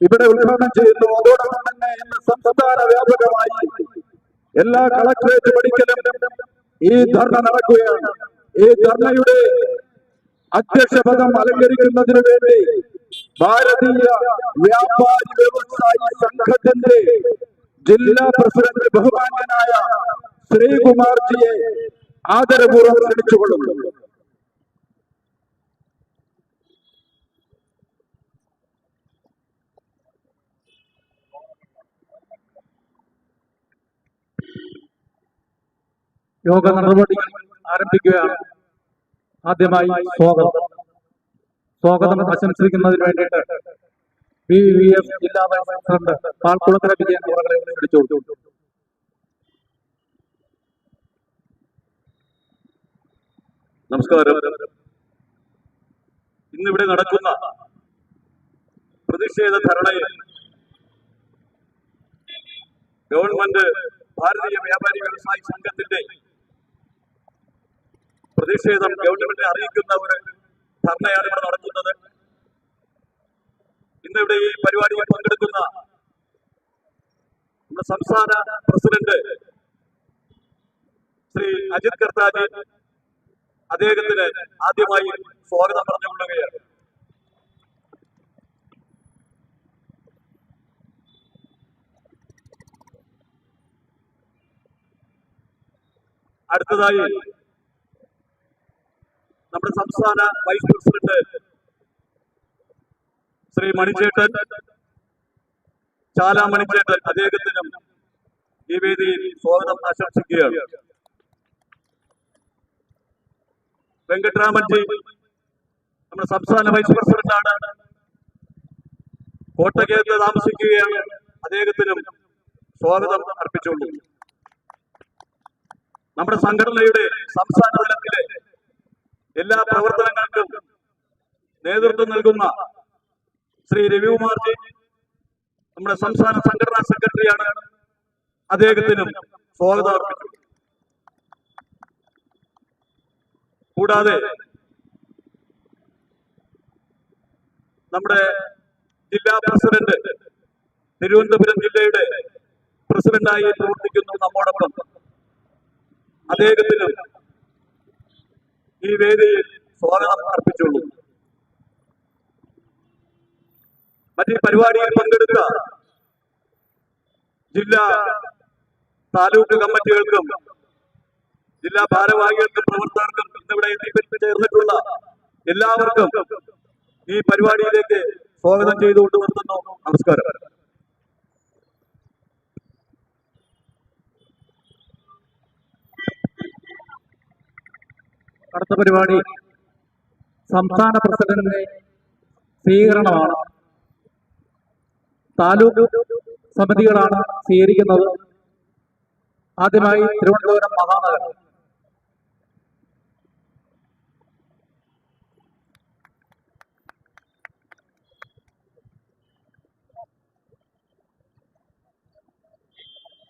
ഇവിടെ ഉദ്ഘാടനം ചെയ്യുന്നു. അതോടൊപ്പം തന്നെ ഇന്ന് സംസ്ഥാന വ്യാപകമായി എല്ലാ കളക്ടറേറ്റ് പഠിക്കലും ഈ ധർണ നടക്കുകയാണ്. ഈ ധർണയുടെ അധ്യക്ഷ അലങ്കരിക്കുന്നതിന് വേണ്ടി ഭാരതീയ വ്യാപാരി വ്യവസായി സംഘത്തിന്റെ ജില്ലാ പ്രസിഡന്റ് ബഹുമാന്യനായ ശ്രീകുമാർജിയെ ആദരപൂർവം ക്ഷണിച്ചുകൊള്ളുന്നു. യോഗ നടപടികൾ ആരംഭിക്കുകയാണ്. ആദ്യമായി സ്വാഗതം. സ്വാഗതം ആശംസിക്കുന്നതിന് വേണ്ടിയിട്ട് ബി വി എഫ് ജില്ലാ വൈസ് പ്രസിഡന്റ് പാൽക്കുളത്തര വിജയൻ ക്ഷണിച്ചു നമസ്കാരം. ഇന്നിവിടെ നടക്കുന്ന പ്രതിഷേധ ധരണയിൽ ഗവൺമെന്റ് ഭാരതീയ വ്യാപാരി വ്യവസായി സംഘത്തിന്റെ പ്രതിഷേധം ഗവൺമെന്റിനെ അറിയിക്കുന്ന ഒരു ധർണയാണ് ഇവിടെ നടക്കുന്നത്. ഇന്ന് ഇവിടെ ഈ പരിപാടിയിൽ പങ്കെടുക്കുന്ന നമ്മുടെ സംസ്ഥാന പ്രസിഡന്റ് ശ്രീ അജിത് കർത്താജി അദ്ദേഹത്തിന് ആദ്യമായി സ്വാഗതം പറഞ്ഞുകൊള്ളുകയാണ്. അടുത്തതായി നമ്മുടെ സംസ്ഥാന വൈസ് പ്രസിഡന്റ് ശ്രീ മണിച്ചേട്ടൻ ചാല മണിച്ചേട്ടൻ അദ്ദേഹത്തിനും ഈ വേദിയിൽ സ്വാഗതം ആശംസിക്കുകയാണ്. വെങ്കട്ടരാമൻജി നമ്മുടെ സംസ്ഥാന വൈസ് പ്രസിഡന്റാണ് കോട്ടകേന്ദ്ര താമസിക്കുകയാണ്. അദ്ദേഹത്തിനും സ്വാഗതം അർപ്പിച്ചുള്ളൂ നമ്മുടെ സംഘടനയുടെ സംസ്ഥാന തലത്തിലെ എല്ലാ പ്രവർത്തനങ്ങൾക്കും നേതൃത്വം നൽകുന്ന ശ്രീ രവികുമാർ ജി നമ്മുടെ സംസ്ഥാന സംഘടനാ സെക്രട്ടറിയാണ് അദ്ദേഹത്തിനും സ്വാഗതം കൂടാതെ നമ്മുടെ ജില്ലാ പ്രസിഡന്റ് തിരുവനന്തപുരം ജില്ലയുടെ പ്രസിഡന്റായി പ്രവർത്തിക്കുന്നു നമ്മോടൊപ്പം. അദ്ദേഹത്തിനും ഈ വേദിയിൽ സ്വാഗതം അർപ്പിച്ചുള്ളൂ. മറ്റേ പരിപാടിയിൽ പങ്കെടുത്ത ജില്ലാ താലൂക്ക് കമ്മിറ്റികൾക്കും ജില്ലാ ഭാരവാഹികൾക്കും പ്രവർത്തകർക്കും ഇന്നിവിടെ എത്തിപ്പെട്ട് ചേർന്നിട്ടുള്ള എല്ലാവർക്കും ഈ പരിപാടിയിലേക്ക് സ്വാഗതം ചെയ്തുകൊണ്ട് നിർത്തുന്നു. നമസ്കാരം. അടുത്ത പരിപാടി സംസ്ഥാന പ്രസിഡന്റിന്റെ സ്വീകരണമാണ്. താലൂക്ക് സമിതികളാണ് സ്വീകരിക്കുന്നത്. ആദ്യമായി തിരുവനന്തപുരം മഹാനഗരം.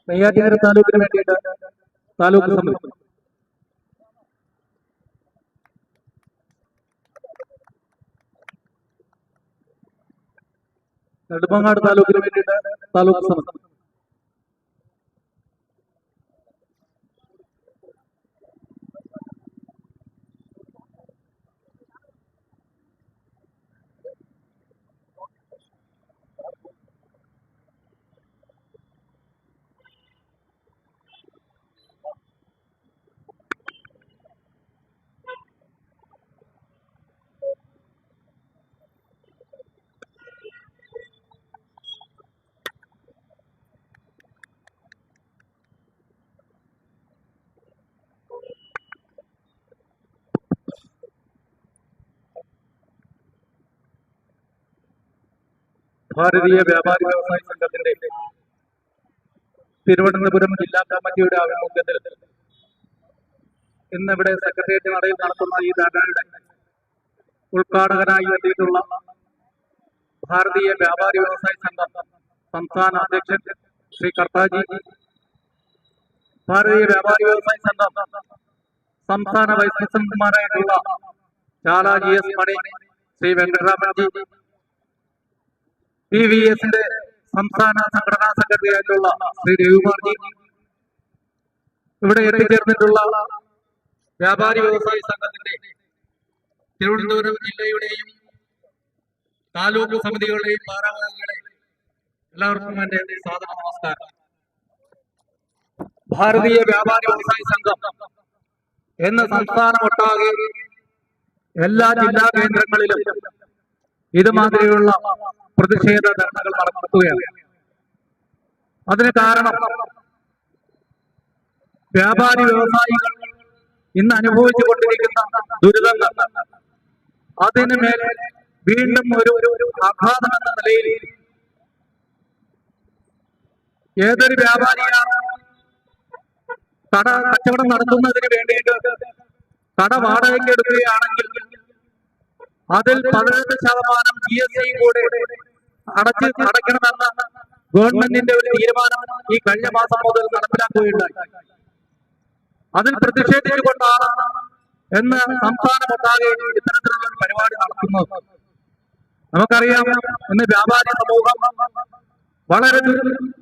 നെയ്യാറ്റിൻകര താലൂക്കിന് വേണ്ടിയിട്ട് താലൂക്ക് സമിതി നെടുമങ്ങാട് താലൂക്കിന് വേണ്ടിയിട്ട് താലൂക്ക് സമിതി ഭാരതീയ വ്യാപാരി വ്യവസായ സംഘത്തിന്റെ തിരുവനന്തപുരം ജില്ലാ കമ്മിറ്റിയുടെ ആഭിമുഖ്യത്തിൽ ഇന്നിവിടെ സെക്രട്ടേറിയറ്റ് നടയിൽ നടത്തുന്ന ഈ ധാരണയുടെ ഉദ്ഘാടകനായി എത്തിയിട്ടുള്ള ഭാരതീയ വ്യാപാരി വ്യവസായ സംഘം സംസ്ഥാന അധ്യക്ഷൻ ശ്രീ കർത്താജി. ഭാരതീയ വ്യാപാരി വ്യവസായ സംഘം സംസ്ഥാന വൈസ് പ്രസിഡന്റുമാരായിട്ടുള്ള ചാല എസ് മണി ശ്രീ വെങ്കട്ടരാമൻജി പി വി എസിന്റെ സംസ്ഥാന സംഘടനാ സെക്രട്ടറി ആയിട്ടുള്ള ശ്രീ രവികുമാർജി. ഇവിടെ എത്തിച്ചേർന്നിട്ടുള്ള വ്യാപാരി വ്യവസായി സംഘത്തിന്റെ തിരുവനന്തപുരം ജില്ലയുടെയും താലൂക്ക് സമിതികളുടെയും ഭാരവാഹികളെ എല്ലാവർക്കും എന്റെ സ്വാഗത നമസ്കാരം. ഭാരതീയ വ്യാപാരി വ്യവസായി സംഘം എന്ന സംസ്ഥാനമൊട്ടാകെ എല്ലാ ജില്ലാ കേന്ദ്രങ്ങളിലും ഇതുമാതിരിയുള്ള പ്രതിഷേധ ധർണകൾ നടത്തുകയാണ്. അതിന് കാരണം വ്യാപാരി വ്യവസായികൾ ഇന്ന് അനുഭവിച്ചു കൊണ്ടിരിക്കുന്ന ദുരിതങ്ങൾ. അതിന് മേൽ വീണ്ടും ഒരു ഒരു ആഘാതം എന്ന നിലയിൽ ഏതൊരു വ്യാപാരിയാണ് കട കച്ചവടം നടത്തുന്നതിന് വേണ്ടിയിട്ട് കട വാടകയ്ക്ക് എടുക്കുകയാണെങ്കിൽ അതിൽ പതിനെട്ട് ശതമാനം ജി എസ് ഐ കൂടെ അടച്ച് അടയ്ക്കണമെന്ന ഗവൺമെന്റിന്റെ ഒരു തീരുമാനം ഈ കഴിഞ്ഞ മാസം മുതൽ നടപ്പിലാക്കുകയുണ്ടായി. അതിൽ പ്രതിഷേധിച്ചുകൊണ്ടാണ് എന്ന് സംസ്ഥാനമൊട്ടാകെ ഇത്തരത്തിലുള്ള പരിപാടി നടത്തുന്നത് നമുക്കറിയാം ഇന്ന് വ്യാപാരി സമൂഹം വളരെ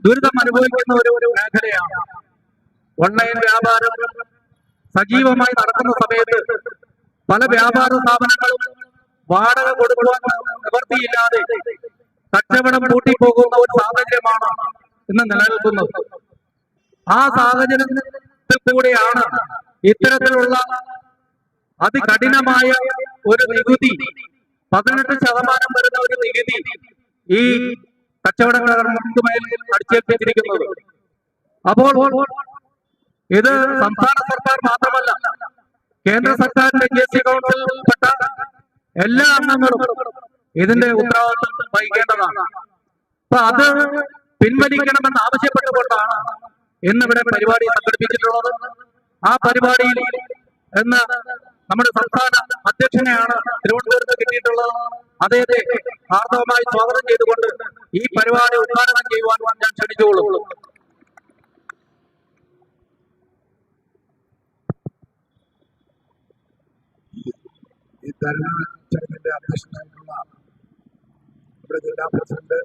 ദുരിതം അനുഭവിക്കുന്ന ഒരു ഒരു മേഖലയാണ്. ഓൺലൈൻ വ്യാപാരം സജീവമായി നടക്കുന്ന സമയത്ത് പല വ്യാപാര സ്ഥാപനങ്ങളും വാടക കൊടുക്കുവാൻ നിവർത്തിയില്ലാതെ കച്ചവടം പൂട്ടിപ്പോകുന്ന ഒരു സാഹചര്യമാണ് ഇന്ന് നിലനിൽക്കുന്നത്. ആ സാഹചര്യത്തിൽ കൂടെയാണ് ഇത്തരത്തിലുള്ള അതികഠിനമായ ഒരു നികുതി പതിനെട്ട് ശതമാനം വരുന്ന ഒരു നികുതി ഈ കച്ചവടക്കാർക്ക് മേൽ അടിച്ചേൽപ്പിച്ചിരിക്കുന്നത്. അപ്പോൾ ഇത് സംസ്ഥാന സർക്കാർ മാത്രമല്ല കേന്ദ്ര സർക്കാരിന്റെ ജി എസ് ടി കൗൺസിലിൽപ്പെട്ട എല്ലാ അംഗങ്ങളും ഇതിന്റെ ഉത്തരവാദിത്വം വഹിക്കേണ്ടതാണ്. അപ്പൊ അത് പിൻവലിക്കണമെന്ന് ആവശ്യപ്പെട്ടുകൊണ്ടാണ് ഇന്നിവിടെ പരിപാടി സംഘടിപ്പിച്ചിട്ടുള്ളത്. ആ പരിപാടിയിൽ ഇന്ന് നമ്മുടെ സംസ്ഥാന അധ്യക്ഷനെയാണ് തിരുവനന്തപുരത്ത് കിട്ടിയിട്ടുള്ളത്. അദ്ദേഹത്തെ ഹാർദവമായി സ്വാഗതം ചെയ്തുകൊണ്ട് ഈ പരിപാടി ഉദ്ഘാടനം ചെയ്യുവാൻ ഞാൻ ക്ഷണിച്ചുകൊള്ളു ഈ തെരഞ്ഞെടുപ്പ് അധ്യക്ഷനായിട്ടുള്ള നമ്മുടെ ജില്ലാ പ്രസിഡന്റ്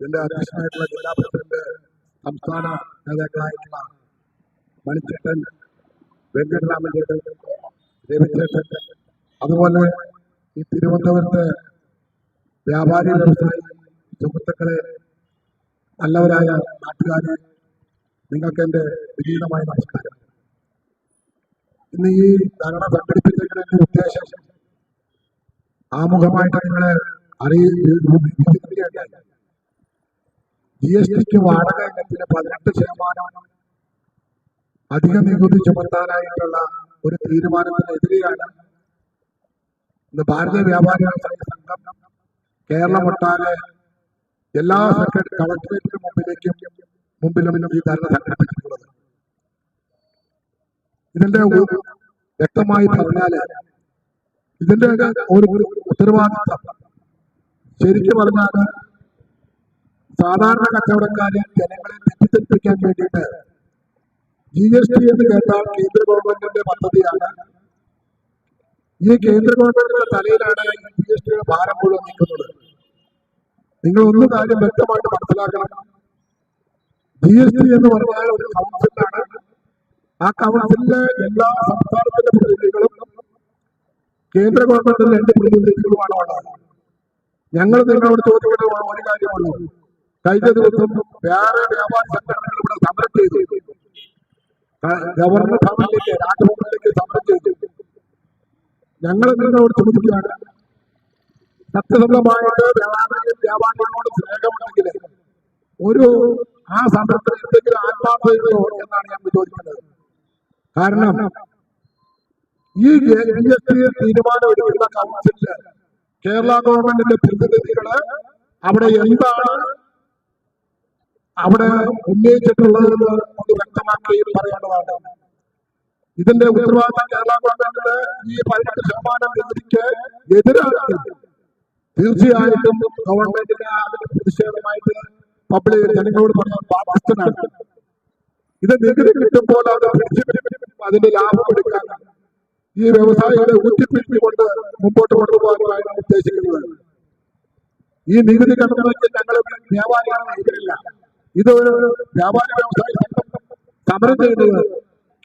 ഇതിന്റെ അധ്യക്ഷനായിട്ടുള്ള ജില്ലാ പ്രസിഡന്റ് സംസ്ഥാന നേതാക്കളായിട്ടുള്ള മണിച്ചേട്ടൻ വെങ്കട്ടരാമൻ ചേട്ടൻ രവിചേട്ടൻ അതുപോലെ ഈ തിരുവനന്തപുരത്ത് വ്യാപാരി വ്യവസായി സുഹൃത്തുക്കളെ നല്ലവരായ നാട്ടുകാരെ നിങ്ങൾക്ക് എന്റെ വിനീതമായ നമസ്കാരം. ഇന്ന് ഈ ധരണ സംഘടിപ്പിച്ചതിന്റെ ഉദ്ദേശം ആമുഖമായിട്ട് നിങ്ങളെ അറിയുകയുണ്ടായി ജി എസ് ടിക്ക് വാടക ഇനത്തിന് പതിനെട്ട് ശതമാനം അധിക നികുതി ചുമത്താനായിട്ടുള്ള ഒരു തീരുമാനത്തിനെതിരെയാണ് ഇന്ന് ഭാരതീയ വ്യാപാരി വ്യവസായ സംഘം കേരളമൊട്ടാകെ എല്ലാ സെക്രട്ടറി കളക്ടറേറ്റിന് മുമ്പിലേക്കും മുമ്പിലും ഈ ധാരണ സംഘടിപ്പിച്ചിട്ടുള്ളത്. ഇതിന്റെ വ്യക്തമായി പറഞ്ഞാൽ ഇതിന്റെ ഒരു ഉത്തരവാദിത്തം ശരിക്കും പറഞ്ഞാൽ സാധാരണ കച്ചവടക്കാരെ ജനങ്ങളെ തെറ്റിദ്ധരിപ്പിക്കാൻ വേണ്ടിയിട്ട് ജി എസ് ടി എന്ന് കേട്ടാൽ കേന്ദ്ര ഗവൺമെന്റിന്റെ പദ്ധതിയാണ്. ഈ കേന്ദ്ര ഗവൺമെന്റിന്റെ തലയിലാണ് ജി എസ് ടിയുടെ ഭാരം മുഴുവൻ നിൽക്കുന്നത് നിങ്ങൾ ഒന്ന് കാര്യം വ്യക്തമായിട്ട് മനസ്സിലാക്കണം. ജി എസ് ടി എന്ന് പറഞ്ഞാൽ ഒരു കൗൺസിലാണ് ആ കൗൺസിലിലെ എല്ലാ സംസ്ഥാനത്തിന്റെ പ്രതിനിധികളും കേന്ദ്ര ഗവൺമെന്റിന്റെ രണ്ട് പ്രതിനിധികളുമാണ് ഉള്ളത്. ഞങ്ങൾ നിങ്ങളോട് ചോദിക്കുന്ന ഒരു കാര്യമുള്ളൂ. കഴിഞ്ഞ ദിവസം വേറെ വ്യാപാരി സംഘടനകൾ ഇവിടെ സമരം ചെയ്തു. ഗവർണർ ഭവനിലേക്ക് രാജ്ഭവനിലേക്ക് സമരം ചെയ്തു. ഞങ്ങൾ നിങ്ങളോട് ചോദിക്കുകയാണ് സത്യസന്ധമായിട്ട് വ്യാപാരി വ്യാപാരികളോട് സ്നേഹമുണ്ടെങ്കിൽ ഒരു ആ സമരത്തിൽ എന്തെങ്കിലും ആത്മാർത്ഥതയോ എന്നാണ് ഞാൻ ചോദിക്കുന്നത്. കാരണം ഈ ജി എസ് ടി തീരുമാനമെടുക്കുന്ന കൗൺസിലിൽ കേരള ഗവൺമെന്റിന്റെ പ്രതിനിധികൾ അവിടെ എന്താണ് അവിടെ ഉന്നയിച്ചിട്ടുള്ളതെന്ന് ഒന്ന് വ്യക്തമാക്കി പറയേണ്ടതാണ്. ഇതിന്റെ ഉത്തരവാദിത്തം കേരള ഗവൺമെന്റിന് ഈ പതിനെട്ട് ശതമാനം നികുതിക്ക് എതിരാണെങ്കിൽ തീർച്ചയായിട്ടും ഗവൺമെന്റിന് അതിന് പ്രതിഷേധമായിട്ട് പബ്ലിക് ജനങ്ങളോട് പറയാൻ ബാധ്യസ്ഥനാണ് ഇത് നികുതി കിട്ടുമ്പോൾ അത് അതിന്റെ ലാഭം എടുക്കാൻ ഈ വ്യവസായികളെ ഊറ്റിപ്പിടിച്ചുകൊണ്ട് മുമ്പോട്ട് കൊണ്ടുപോകാനാണ് ഉദ്ദേശിക്കുന്നത്. ഈ നികുതി കടന്നുവെച്ച് ഞങ്ങൾ വ്യാപാരികളെ എതിരില്ല ഇത് ഒരു വ്യാപാരി വ്യവസായ സമരം ചെയ്യുന്നത്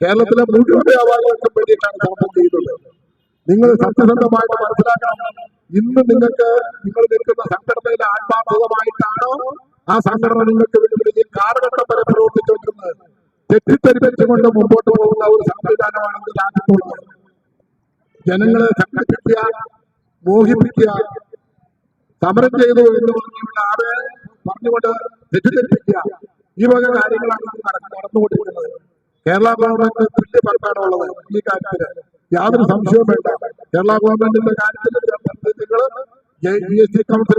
കേരളത്തിലെ മുഴുവൻ വ്യാപാരികൾക്കും വേണ്ടിയിട്ടാണ് സമരം ചെയ്യുന്നത് നിങ്ങൾ സത്യസന്ധമായിട്ട് മനസ്സിലാക്കണം. ഇന്ന് നിങ്ങൾക്ക് നിങ്ങൾ നിൽക്കുന്ന സംഘടനയിലെ ആത്മാർത്ഥമായിട്ടാണോ ആ സംഘടന നിങ്ങൾക്ക് വേണ്ടി കാരണങ്ങളെ വരെ പ്രവർത്തിച്ചുകൊണ്ടിരുന്നത്. തെറ്റിദ്ധരിപ്പിച്ചുകൊണ്ട് മുമ്പോട്ട് പോകുന്ന ഒരു സംവിധാനമാണ് ഇന്ന് രാജ്യത്തുള്ളത് ജനങ്ങളെ സംഘടിപ്പിക്കുക മോഹിപ്പിക്കുക സമരം ചെയ്തു എന്ന് പറഞ്ഞുകൊണ്ട് ആളെ പറഞ്ഞുകൊണ്ട് തെറ്റിദ്ധരിപ്പിക്കുക ഈ വക കാര്യങ്ങളാണ് നടന്നുകൊണ്ടിരിക്കുന്നത്. കേരള ഗവൺമെന്റ് തുല്യ പറഞ്ഞാണുള്ളത് ഈ കാര്യത്തിൽ യാതൊരു സംശയവും വേണ്ട. കേരള ഗവൺമെന്റിന്റെ കാര്യത്തിൽ നിങ്ങൾ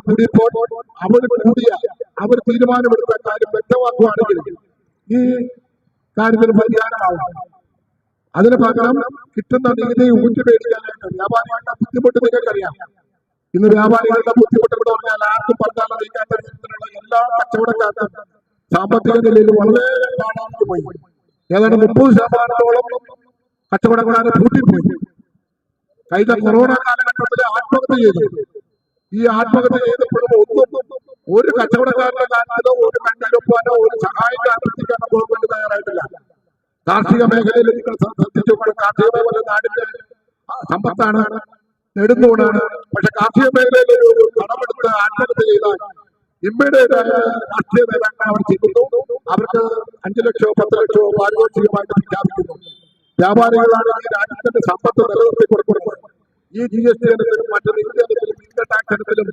കൂടിയപ്പോൾ അവർ കൂടിയ അവർ തീരുമാനമെടുത്ത കാര്യം വ്യക്തമാക്കുകയാണെങ്കിൽ ഈ കാര്യത്തിന് പരിഹാരമാവും. അതിന് പകരം കിട്ടുന്ന നികുതി ഊറ്റി മേടിക്കാനായിട്ട് വ്യാപാരികളുടെ ബുദ്ധിമുട്ട് നിങ്ങൾക്കറിയാം. ഇന്ന് വ്യാപാരികളുടെ ബുദ്ധിമുട്ട് എന്ന് പറഞ്ഞാൽ ആർക്കും പറഞ്ഞാലും നീക്കാൻ തരത്തിലുള്ള എല്ലാ കച്ചവടക്കാർക്കും സാമ്പത്തിക നിലയിൽ വളരെ കാണാതെ പോയി. ഏതാണ്ട് മുപ്പത് ശതമാനത്തോളം കച്ചവടക്കാരെ പൂട്ടിപ്പോയി. കഴിഞ്ഞ കൊറോണ കാലഘട്ടത്തിൽ ആത്മഹത്യ ചെയ്തു. ഈ ആത്മഹത്യ ചെയ്തപ്പോഴും ഒന്നും ഒരു കച്ചവടക്കാരന്റെ കാര്യത്തിലോ ഒരു കണ്ണിലൊപ്പാനോ ഒരു സഹായം അഭ്യർത്ഥിക്കാനോ ഗവൺമെന്റ് തയ്യാറായിട്ടില്ല. കാർഷിക മേഖലയിൽ നിങ്ങൾ ശ്ര- ശ്രദ്ധിച്ചു. കാർഷിക മേഖല നാടിന്റെ സമ്പത്താണ് നെടുന്നൂടാണ് പക്ഷെ കാർഷിക മേഖലയിൽ ഒരു കടമെടുത്ത് ആത്മഹത്യ ചെയ്താൽ ഇമ്മീഡിയറ്റ് രാഷ്ട്രീയ നേതാക്കൾ അവർ ചെയ്യുന്നു. അവർക്ക് അഞ്ചു ലക്ഷമോ പത്ത് ലക്ഷമോ പാരിതോഷികമായിട്ട് പ്രഖ്യാപിക്കുന്നു വ്യാപാരികളാണ് ഈ രാജ്യത്തിന്റെ സമ്പത്ത് നിലനിർത്തി കൊടുക്കുന്നത്. ഈ ജി എസ് ടി ഇനത്തിലും മറ്റ് നികുതി ഇനത്തിലും ഇൻകം ടാക്സ് ഇനത്തിലും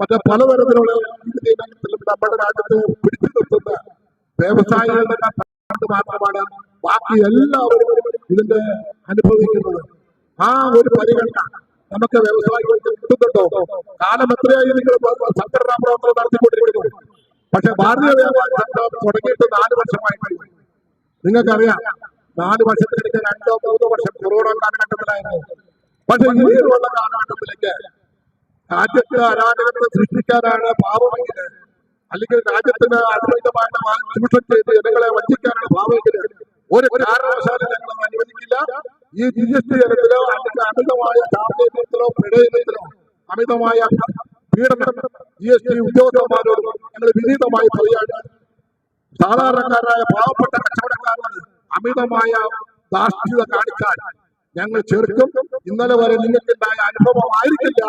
മറ്റ് പലതരത്തിലുള്ള നികുതി ഇനത്തിലും നമ്മുടെ രാജ്യത്ത് പിടിച്ചു നിർത്തുന്ന വ്യവസായികളുടെ മാത്രമാണ് ബാക്കി എല്ലാവരും ഇതിന്റെ അനുഭവിക്കുന്നത്. ആ ഒരു പരിഗണന നമുക്ക് വ്യവസായികൾക്ക് കിട്ടുന്നുണ്ടോ? കാലം എത്രയായി നിങ്ങൾ സംഘടനാ പ്രവർത്തനം നടത്തിക്കൊണ്ടിരിക്കുന്നു? പക്ഷെ ഭാരതീയ വ്യാപാരി സംഘം തുടങ്ങിയിട്ട് നാല് വർഷമായി. കഴിഞ്ഞു നിങ്ങൾക്കറിയാം നാല് വർഷത്തിലേക്ക് രണ്ടോ മൂന്നോ വർഷം കൊറോണ കാലഘട്ടത്തിലായിരുന്നു. പക്ഷെ ഇങ്ങനെയുള്ള കാലഘട്ടത്തിലേക്ക് രാജ്യത്ത് അരാജകത്തെ സൃഷ്ടിക്കാനാണ് പാവമെങ്കിൽ അല്ലെങ്കിൽ രാജ്യത്തിന് അദ്വൈതമായ ചൂഷണം ചെയ്ത് ജനങ്ങളെ വഞ്ചിക്കാനാണ് ഭാവമെങ്കിൽ ഒരു കാരണവശാലും ഞങ്ങൾ അനുവദിക്കില്ല. ഈ ജി എസ് ടി ഇനത്തിലോ അല്ലെങ്കിൽ അമിതമായ ചാർജത്തിലോ പിഴയിനത്തിലോ അമിതമായ പീഡനം ജി എസ് ടി ഉദ്യോഗസ്ഥന്മാരോട് ഞങ്ങൾ വിനീതമായി പറയുകയാണ്. സാധാരണക്കാരായ പാവപ്പെട്ട കച്ചവടക്കാരോട് അമിതമായ ദാഷ്ട്യത കാണിച്ചാൽ ഞങ്ങൾ ചെറുക്കും ഇന്നലെ വരെ നിങ്ങൾക്കുണ്ടായ അനുഭവം ആയിരിക്കില്ല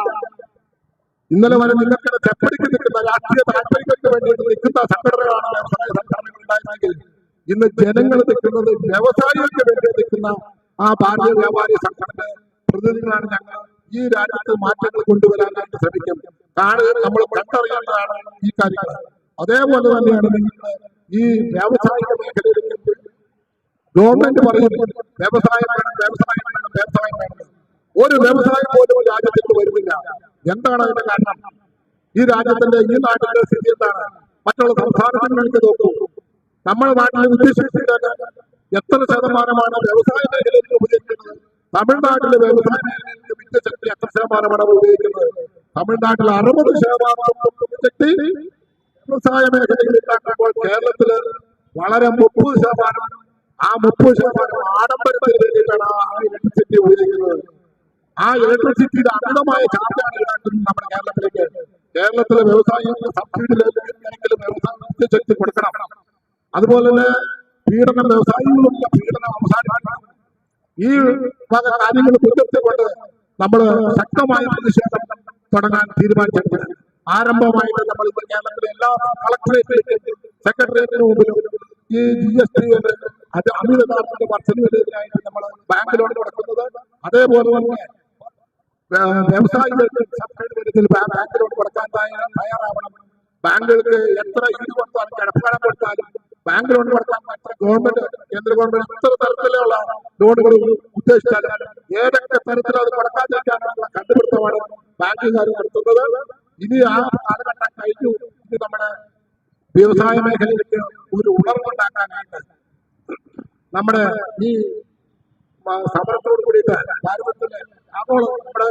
ഇന്നലെ വരെ നിങ്ങൾക്കിടെ ചെപ്പടിക്ക് നിൽക്കുന്ന രാഷ്ട്രീയ താല്പര്യങ്ങൾക്ക് വേണ്ടി നിൽക്കുന്ന സംഘടനകളാണ് വ്യവസായ സംഘടനകൾ ഉണ്ടായിരുന്നെങ്കിൽ. ഇന്ന് ജനങ്ങൾ നിൽക്കുന്നത് വ്യവസായികൾക്ക് വേണ്ടി നിൽക്കുന്ന ആ ഭാരതീയ വ്യാപാരി സംഘടന പ്രതിനിധികളാണ് ഞങ്ങൾ. ഈ രാജ്യത്ത് മാറ്റങ്ങൾ കൊണ്ടുവരാനായിട്ട് ശ്രമിക്കും. കാണുക നമ്മൾ കണ്ടറിയേണ്ടതാണ് ഈ കാര്യങ്ങൾ. അതേപോലെ തന്നെയാണ് നിങ്ങൾ ഈ വ്യാവസായിക മേഖലയിലേക്ക് ഗവൺമെന്റ് പറയുന്നു വ്യവസായം വേണം വ്യവസായം വേണം വ്യവസായം വേണം. ഒരു വ്യവസായം പോലും രാജ്യത്തേക്ക് വരുന്നില്ല. എന്താണ് അതിന്റെ കാരണം? ഈ രാജ്യത്തിന്റെ ഈ നാട്ടിന്റെ സ്ഥിതി എന്താണ്? മറ്റുള്ള സംസ്ഥാനങ്ങളിലേക്ക് നോക്കൂ. നമ്മുടെ നാട്ടിലെ വിദ്യാഭ്യാസത്തിലാണ് എത്ര ശതമാനമാണ് വ്യവസായ മേഖലയിൽ ഉപയോഗിക്കുന്നത്? തമിഴ്നാട്ടിലെ വ്യവസായ മേഖലയിൽ വിദ്യശക്തി എത്ര ശതമാനമാണ് ഉപയോഗിക്കുന്നത്? തമിഴ്നാട്ടിൽ അറുപത് ശതമാനം വിദ്യശക്തി വ്യവസായ മേഖലയിൽ ഉണ്ടാക്കുമ്പോൾ കേരളത്തിൽ വളരെ മുപ്പത് ശതമാനം ആ മുപ്പത് ശതമാനം ആഡംബരത്തിന് വേണ്ടിയിട്ടാണ് ആ ഇലക്ട്രിസിറ്റി ഉപയോഗിക്കുന്നത്. ആ ഇലക്ട്രിസിറ്റിയുടെ അമിതമായ ചാർജാണ് ഈടാക്കുന്നത് നമ്മുടെ കേരളത്തിലേക്ക്. കേരളത്തിലെ വ്യവസായികൾക്ക് സബ്സിഡി വ്യവസായ ശക്തി കൊടുക്കണം. അതുപോലെ തന്നെ പീഡനം വ്യവസായികളുള്ള പീഡനം അവസാനിപ്പിക്കണം. ഈ വക കാര്യങ്ങൾ മുൻനിർത്തിക്കൊണ്ട് നമ്മൾ ശക്തമായ പ്രതിഷേധം തുടങ്ങാൻ തീരുമാനിച്ചിട്ടുണ്ട്. ആരംഭമായിട്ട് നമ്മൾ കേരളത്തിലെ എല്ലാ കളക്ടറേറ്റിലേക്കും സെക്രട്ടേറിയറ്റിന് മുമ്പിലും ഈ ജി എസ് ടി അത് അമിതതാർത്തിന്റെ വർധനവിനെതിരായിട്ട് നമ്മൾ ബാങ്ക് ലോൺ കൊടുക്കുന്നത്. അതേപോലെ തന്നെ വ്യ- വ്യവസായികൾക്ക് സബ്സിഡി തരത്തിൽ ബാങ്ക് ലോൺ കൊടുക്കാൻ തയ്യാ- തയ്യാറാവണം. ബാങ്കുകൾക്ക് എത്ര ഈട് കൊടുത്താലും കിടപ്പാടം കൊടുത്താലും ബാങ്ക് ലോൺ കൊടുക്കാൻ എത്ര ഗവൺമെന്റ് കേന്ദ്ര ഗവൺമെന്റ് എത്ര തരത്തിലുള്ള ലോണുകൾ ഉദ്ദേശിച്ചാലും ഏതൊക്കെ തരത്തിൽ അത് കൊടുക്കാതിരിക്കാനുള്ള കണ്ടുപിടുത്തമാണ് ബാങ്കുകാർ നടത്തുന്നത്. ഇനി ആ കാലഘട്ടം കഴിഞ്ഞു. ഇനി നമ്മുടെ വ്യവസായ മേഖലയിലേക്ക് ഒരു ഉണർവുണ്ടാക്കാനായിട്ട് നമ്മുടെ ഈ സമരത്തോട് കൂടിയിട്ട് ഭാരതത്തിലെ ആഗോളം നമ്മുടെ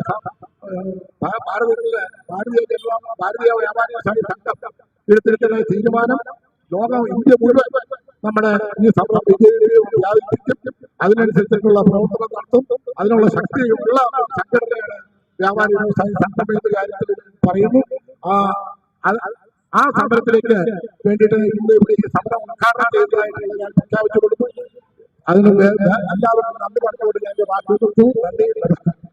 ഭാരതത്തിലെ ഭാരതീയ ജനതാ ഭാരതീയ വ്യാപാരി സംഘം എടുത്തിരിക്കുന്ന തീരുമാനം ലോകം ഇന്ത്യ മുഴുവൻ നമ്മുടെ ഈ സമരം വിജയം വ്യാപിപ്പിക്കും. അതിനനുസരിച്ചിട്ടുള്ള പ്രവർത്തനം നടത്തും. അതിനുള്ള ശക്തിയുള്ള സംഘടനയാണ് വ്യാപാരി വ്യവസായ സംഘം എന്ന കാര്യത്തിൽ പറയുന്നു. ആ ആ സമരത്തിലേക്ക് വേണ്ടിയിട്ട് ഇന്ന് ഇവിടെ ഈ സമരം ഉദ്ഘാടനം ചെയ്തതായിട്ട് ഞാൻ പ്രഖ്യാപിച്ചു കൊടുത്തു. അതിന് വേ- എല്ലാവർക്കും നന്ദി പറഞ്ഞുകൊണ്ട് ഞാൻ വാക്ക് കൊടുത്തു നന്ദി നമസ്കാരം